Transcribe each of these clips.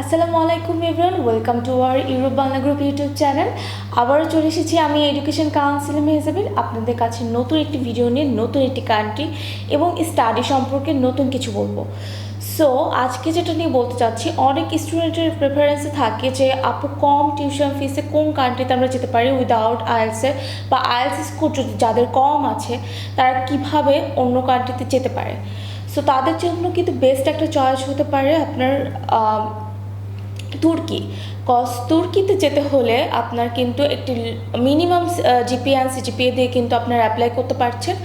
আসসালামু আলাইকুম everyone, welcome to our Europe Bangla group YouTube channel. আবারও চলে এসেছি আমি এডুকেশন কাউন্সিলর মেহজাবিল আপনাদের কাছে নতুন একটি ভিডিও নিয়ে, নতুন একটি কান্ট্রি এবং স্টাডি সম্পর্কে নতুন কিছু বলব। সো আজকে যেটা নিয়ে বলতে চাচ্ছি, অনেক স্টুডেন্টের প্রেফারেন্সে থাকে যে, আপু কম টিউশন ফিসে কোন কান্ট্রিতে আমরা যেতে পারি উইদাউট আইএলসে বা আইএলস স্কোর যদি যাদের কম আছে, তারা কীভাবে অন্য কান্ট্রিতে যেতে পারে? সো তাদের জন্য কিন্তু বেস্ট একটা চয়েস হতে পারে আপনার তুর্কি। কজ তুর্কিতে যেতে হলে আপনার কিন্তু একটি মিনিমাম জিপিএ অ্যান্ড সিজিপিএ দিয়ে কিন্তু আপনারা অ্যাপ্লাই করতে পারছেন।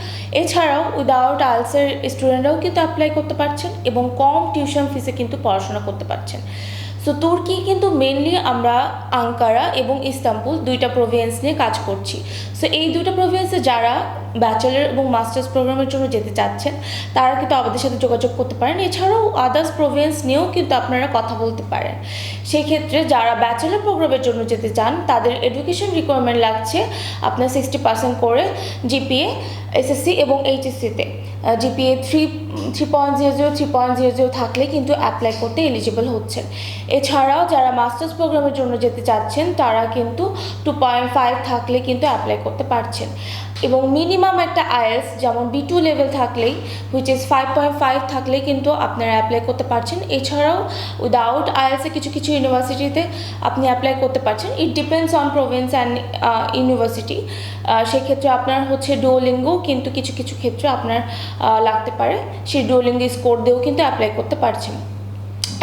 এছাড়াও উইদাউট আলসের স্টুডেন্টরাও কিন্তু অ্যাপ্লাই করতে পারছেন এবং কম টিউশন ফিসে কিন্তু পড়াশোনা করতে পারছেন। সো তুর্কি কিন্তু মেনলি আমরা আঙ্কারা এবং ইস্তাম্বুল দুইটা প্রভিন্স নিয়ে কাজ করছি। সো এই দুইটা প্রভিন্সে যারা ব্যাচেলার এবং মাস্টার্স প্রোগ্রামের জন্য যেতে চাচ্ছেন, তারা কিন্তু আমাদের সাথে যোগাযোগ করতে পারেন। এছাড়াও আদার্স প্রভিন্স নিয়েও কিন্তু আপনারা কথা বলতে পারেন। সেই ক্ষেত্রে যারা ব্যাচেলার প্রোগ্রামের জন্য যেতে চান, তাদের এডুকেশন রিকোয়ারমেন্ট লাগছে আপনার সিক্সটি পার্সেন্ট করে জিপিএ এসএসসি এবং এইচএসসিতে GPA three three point zero zero three point zero zero থাকলে কিন্তু অ্যাপ্লাই করতে এলিজিবল হচ্ছেন। এছাড়াও যারা মাস্টার্স প্রোগ্রামের জন্য যেতে চাচ্ছেন, তারা কিন্তু টু পয়েন্ট ফাইভ থাকলে কিন্তু অ্যাপ্লাই করতে পারছেন। এবং মিনিমাম একটা আইএস যেমন বি টু লেভেল থাকলেই which is five point five থাকলে কিন্তু আপনারা অ্যাপ্লাই করতে পারছেন। এছাড়াও উইদাউট আইএলসে কিছু কিছু ইউনিভার্সিটিতে আপনি অ্যাপ্লাই করতে পারছেন। It depends on province and university সেক্ষেত্রে আপনার হচ্ছে ডোলিঙ্গো কিন্তু কিছু কিছু ক্ষেত্রে আপনার লাগতে পারে। সেই ডোলিঙ্গো স্কোর দিয়েও কিন্তু অ্যাপ্লাই করতে পারছেন।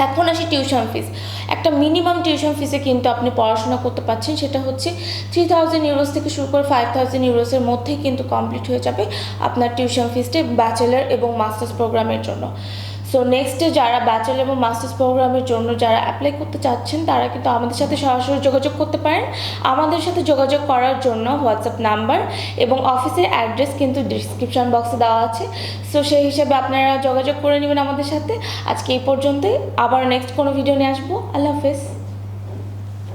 এখন আসি টিউশন ফিস একটা মিনিমাম টিউশন ফিসে কিন্তু আপনি পড়াশোনা করতে পারছেন, সেটা হচ্ছে থ্রি থাউজেন্ড ইউরোস থেকে শুরু করে ফাইভ থাউজেন্ড ইউরোসের মধ্যেই কিন্তু কমপ্লিট হয়ে যাবে আপনার টিউশন ফিসটি ব্যাচেলার এবং মাস্টার্স প্রোগ্রামের জন্য। সো নেক্সটে যারা ব্যাচেলার এবং মাস্টার্স প্রোগ্রামের জন্য যারা অ্যাপ্লাই করতে চাচ্ছেন, তারা কিন্তু আমাদের সাথে সরাসরি যোগাযোগ করতে পারেন। আমাদের সাথে যোগাযোগ করার জন্য হোয়াটসঅ্যাপ নাম্বার এবং অফিসের অ্যাড্রেস কিন্তু ডিসক্রিপশান বক্সে দেওয়া আছে। সো সেই হিসাবে আপনারা যোগাযোগ করে নেবেন আমাদের সাথে। আজকে এই পর্যন্তই। আবার নেক্সট কোনো ভিডিও নিয়ে আসব। আল্লাহ হাফেজ।